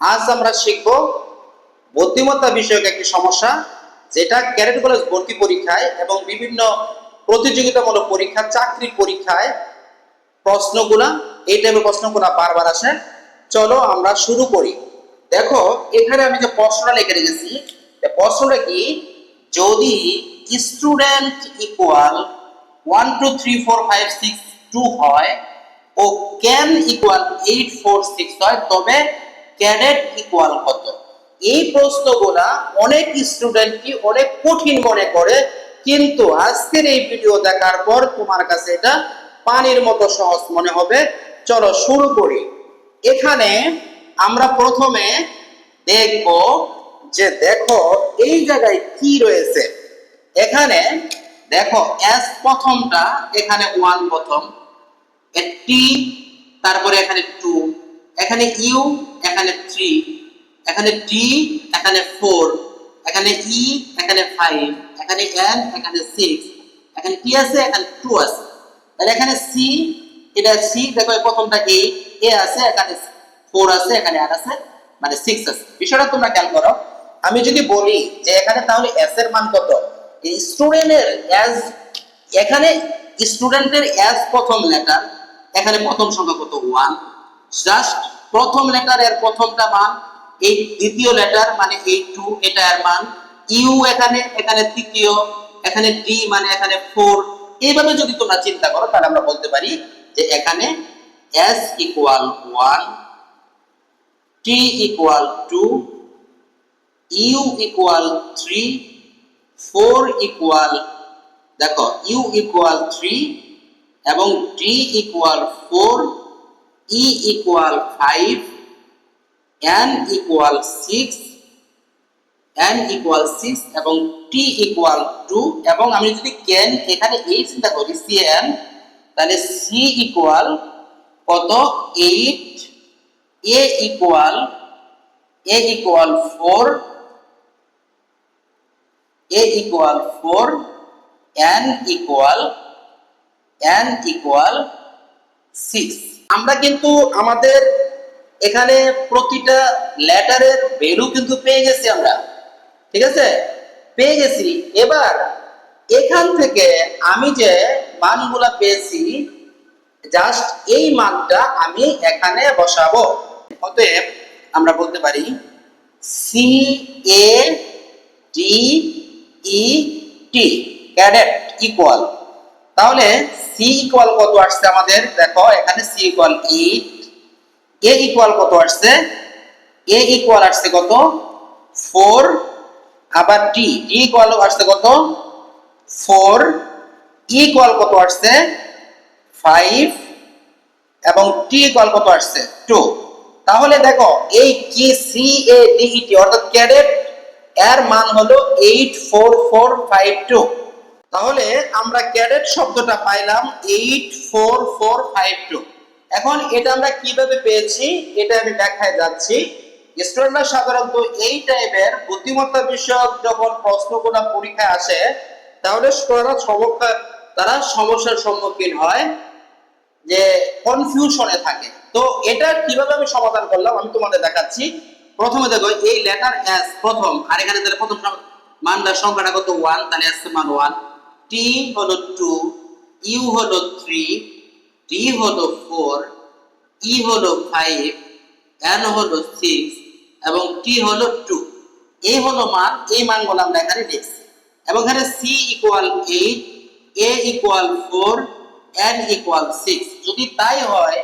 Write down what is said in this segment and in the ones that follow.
আজ আমরা শিখব বুদ্ধিমত্তা বিষয়ক একটি সমস্যা, যেটা ক্যাডেট কলেজ ভর্তি পরীক্ষায় এবং বিভিন্ন প্রতিযোগিতামূলক পরীক্ষা চাকরির পরীক্ষায় প্রশ্নগুলা, এই টাইপের প্রশ্নগুলা বারবার আসে। চলো আমরা শুরু করি। দেখো, এখানে আমি যে প্রশ্নটা লিখে রেখেছি প্রশ্নটা কি? যদি student equal one two three four five six two হয় ও can equal eight four six হয়, তবে ক্যাডেট ইকুয়াল কত? এই প্রশ্নগুলা অনেক স্টুডেন্টই অনেক কঠিন মনে করে, কিন্তু আজকের এই ভিডিও দেখার পর তোমার কাছে এটা পানির মতো সহজ মনে হবে। চলো শুরু করি। এখানে আমরা প্রথমে দেখব যে দেখো, এই জায়গায় কি রয়েছে? এখানে দেখো এস প্রথমটা এখানে ওয়ান প্রথম টি তারপরে এখানে টু এখানে ইউ, এখানে থ্রি এখানে ডি এখানে ফোর এখানে ই এখানে ফাইভ এখানে এন এখানে সিক্স এখানে টি আছে, এখানে টু আছে। তাহলে এখানে সি এটা সি দেখো প্রথমটা এ এ আছে, এখানে ফোর আছে, এখানে আর আছে মানে সিক্স আছে। বিষয়টা তোমরা খেয়াল করো। আমি যদি বলি যে এখানে তাহলে এস এর মান কত? স্টুডেন্টের অ্যাজ এখানে স্টুডেন্টের অ্যাজ প্রথম লেটার এখানে প্রথম সংখ্যা কত? ওয়ান জাস্ট প্রথম লেটার এর প্রথমটা মান, এই দ্বিতীয় লেটার মানে এই টু এটা এর মান, ইউ এখানে এখানে তৃতীয়, এখানে ডি মানে এখানে ফোর এইভাবে যদি তোমরা চিন্তা করো, তাহলে আমরা বলতে পারি যে এখানে S equal one T equal two U equal three four equal দেখো ইউ ইকুয়াল থ্রি এবং D equal four E equal five N equal six N equal six এবং টি ইকুয়াল টু এবং আমি যদি ক্যান এখানে এই চিন্তা করি এন তাহলে সি ইকুয়াল কত? Eight A equal A equal four A equal four N equal N equal six আমরা কিন্তু আমাদের এখানে প্রতিটা লেটারের ভ্যালু কিন্তু পেয়ে গেছি আমরা। ঠিক আছে? পেয়ে গেছি। এবার এখান থেকে আমি যে মানগুলা পেয়েছি জাস্ট এই মানটা আমি এখানে বসাবো। অতএব আমরা বলতে পারি C A D E T cadet equal তাহলে সি ইকুয়াল কত আসছে আমাদের? দেখো, এখানে C equal eight A equal কত আসছে? এ ইকুয়াল আসছে কত? ফোর আবার ডি ডি ইকুয়াল আসছে কত? ফোর ইকুয়াল কত আসছে? ফাইভ এবং টি ইকুয়াল কত আসছে? টু তাহলে দেখো, এই কি সি এ ডি টি অর্থাৎ ক্যাডেট এর মান হলো eight four four five two তাহলে আমরা ক্যাডেট শব্দটা পাইলাম eight four four five two এখন এটা আমরা কীভাবে পেয়েছি, এটা আমি দেখায় যাচ্ছি। স্টুডেন্টরা সাধারণত এই টাইপের বুদ্ধিমত্তা বিষয়ক যখন প্রশ্ন প্রশ্নগুলো পরীক্ষায় আসে, তাহলে স্টুডেন্টরা সমস্যা তারা সমস্যার সম্মুখীন হয়, যে কনফিউশনে থাকে। তো এটা কীভাবে আমি সমাধান করলাম, আমি তোমাদের দেখাচ্ছি। প্রথমে দেখো, এই লেটার এস প্রথম, আর এখানে তাহলে প্রথম মানটার সংখ্যাটা কত? ওয়ান তাহলে এস মান ওয়ান টি হলো টু ইউ হলো থ্রি ডি হলো ফোর ই হলো ফাইভ এন হলো সিক্স এবং টি হলো টু এই হলো মান, এই মানগুলো আমরা এখানে লিখছি এবং এখানে C equal eight A equal four N equal six যদি তাই হয়,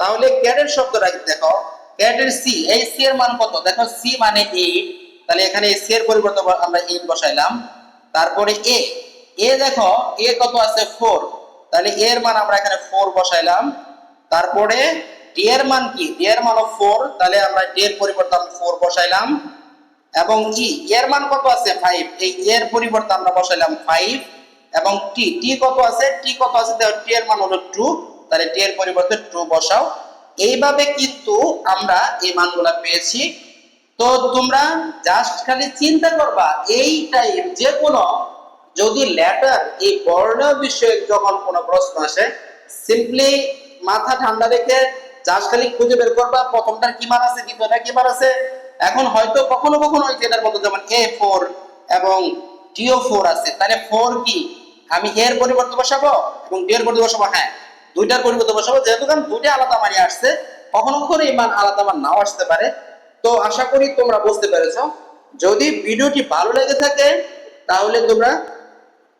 তাহলে ক্যাডের শব্দটা দেখো? ক্যাডের সি এই সি এর মান কত? দেখো সি মানে এইট তাহলে এখানে সি এর পরিবর্তে আমরা এইট বসাইলাম। তারপরে এ এ দেখো, এ কত আছে? ফোর তাহলে এর মান আমরা এখানে ফোর বসাইলাম। তারপরে ডি এর মান কি? ডি এর মান ফোর তাহলে আমরা ডি এর পরিবর্তে ফোর বসাইলাম। এবং ই এর মান কত আছে? ফাইভ এই এর পরিবর্তে আমরা বসাইলাম ফাইভ এবং টি টি কত আছে? টি কত আছে? টি এর মান হলো টু তাহলে টি এর পরিবর্তে টু বসাও। এইভাবে কিন্তু আমরা এই মানগুলা পেয়েছি। তো তোমরা জাস্ট খালি চিন্তা করবা, এই টাইপ যে কোনো যদি লেটার এই বর্ণ বিষয়ে যখন কোনো প্রশ্ন আসে সিম্পলি মাথা ঠান্ডা রেখে জাস্ট খালি খুঁজে বের করবা, প্রথমটার কি মান আছে দ্বিতীয়টা কি মান আছে। এখন হয়তো কখনো কখনো ওই যেটার মতো যেমন এ ফোর এবং ডিও ফোর আছে, তাহলে ফোর কি? আমি এর পরিবর্তে বসাবো এবং ডি এর পরিবর্তে বসাবো? হ্যাঁ দুইটার পরিবর্তে বসাবো, যেহেতু কারণ দুইটা আলাদা মানই আসছে, কখনো কখনো এই মান আলাদা মান নাও আসতে পারে। তো আশা করি তোমরা বুঝতে পেরেছ। যদি ভিডিওটি ভালো লেগে থাকে, তাহলে তোমরা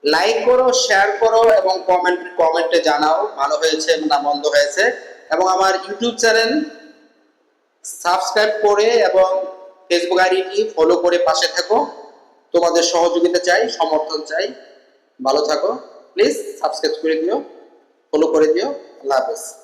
লাইক করো শেয়ার করো এবং কমেন্ট কমেন্টে জানাও। ভালো হয়েছে না মন্দ হয়েছে? এবং আমার ইউটিউব চ্যানেল সাবস্ক্রাইব করে এবং ফেসবুক আইডিটি ফলো করে পাশে থাকো। তোমাদের সহযোগিতা চাই, সমর্থন চাই। ভালো থাকো। প্লিজ সাবস্ক্রাইব করে দিও ফলো করে দিও। আল্লাহ হাফেজ।